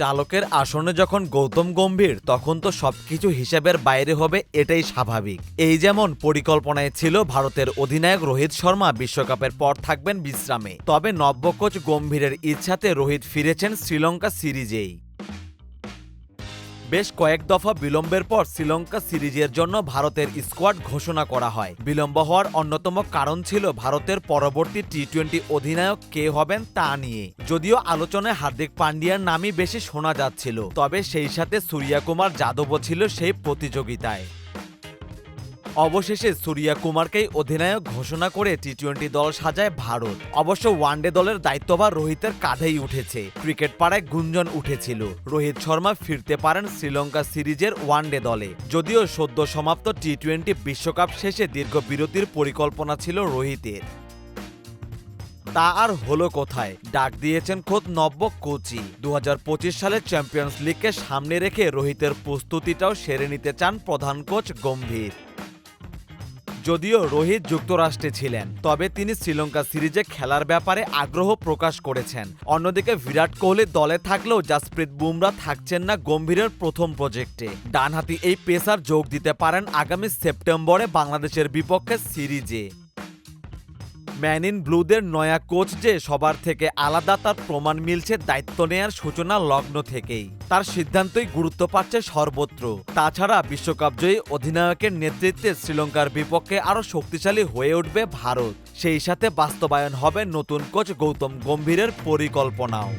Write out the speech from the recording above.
চালকের আসনে যখন গৌতম গম্ভীর, তখন তো সবকিছু হিসাবের বাইরে হবে, এটাই স্বাভাবিক। এই যেমন পরিকল্পনায় ছিল ভারতের অধিনায়ক রোহিত শর্মা, বিশ্বকাপের পর থাকবেন বিশ্রামে। তবে নব্য কোচ গম্ভীরের ইচ্ছাতে রোহিত ফিরেছেন শ্রীলঙ্কা সিরিজেই। বেশ কয়েক দফা বিলম্বের পর শ্রীলঙ্কা সিরিজের জন্য ভারতের স্কোয়াড ঘোষণা করা হয়। বিলম্ব হওয়ার অন্যতম কারণ ছিল ভারতের পরবর্তী টি টোয়েন্টি অধিনায়ক কে হবেন তা নিয়ে। যদিও আলোচনায় হার্দিক পান্ডিয়ার নামই বেশি শোনা যাচ্ছিল, তবে সেই সাথে সূর্যাকুমার যাদবও ছিল সেই প্রতিযোগিতায়। অবশেষে সুরিয়া কুমারকেই অধিনায়ক ঘোষণা করে টি টোয়েন্টি দল সাজায় ভারত। অবশ্য ওয়ানডে দলের দায়িত্বভার রোহিতের কাঁধেই উঠেছে। ক্রিকেট পাড়ায় গুঞ্জন উঠেছিল। রোহিত শর্মা ফিরতে পারেন শ্রীলঙ্কা সিরিজের ওয়ানডে দলে। যদিও সদ্য সমাপ্ত টি টোয়েন্টি বিশ্বকাপ শেষে দীর্ঘ বিরতির পরিকল্পনা ছিল রোহিতের। তা আর হলো কোথায়? ডাক দিয়েছেন খোদ নব্য কোচি দু সালের চ্যাম্পিয়ন্স লিগকে সামনে রেখে রোহিতের প্রস্তুতিটাও সেরে নিতে চান প্রধান কোচ গম্ভীর। যদিও রোহিত যুক্তরাষ্ট্রে ছিলেন, তবে তিনি শ্রীলঙ্কা সিরিজে খেলার ব্যাপারে আগ্রহ প্রকাশ করেছেন। অন্যদিকে বিরাট কোহলি দলে থাকলেও জাসপ্রীত বুমরা থাকছেন না গম্ভীরের প্রথম প্রজেক্টে। ডানহাতি এই পেসার যোগ দিতে পারেন আগামী সেপ্টেম্বরে বাংলাদেশের বিপক্ষে সিরিজে। ম্যান ইন ব্লুদের নয়া কোচ যে সবার থেকে আলাদা, তার প্রমাণ মিলছে দায়িত্ব নেয়ার সূচনা লগ্ন থেকেই। তার সিদ্ধান্তই গুরুত্ব পাচ্ছে সর্বত্র। তাছাড়া বিশ্বকাপ জয়ী অধিনায়কের নেতৃত্বে শ্রীলঙ্কার বিপক্ষে আরও শক্তিশালী হয়ে উঠবে ভারত। সেই সাথে বাস্তবায়ন হবে নতুন কোচ গৌতম গম্ভীরের পরিকল্পনাও।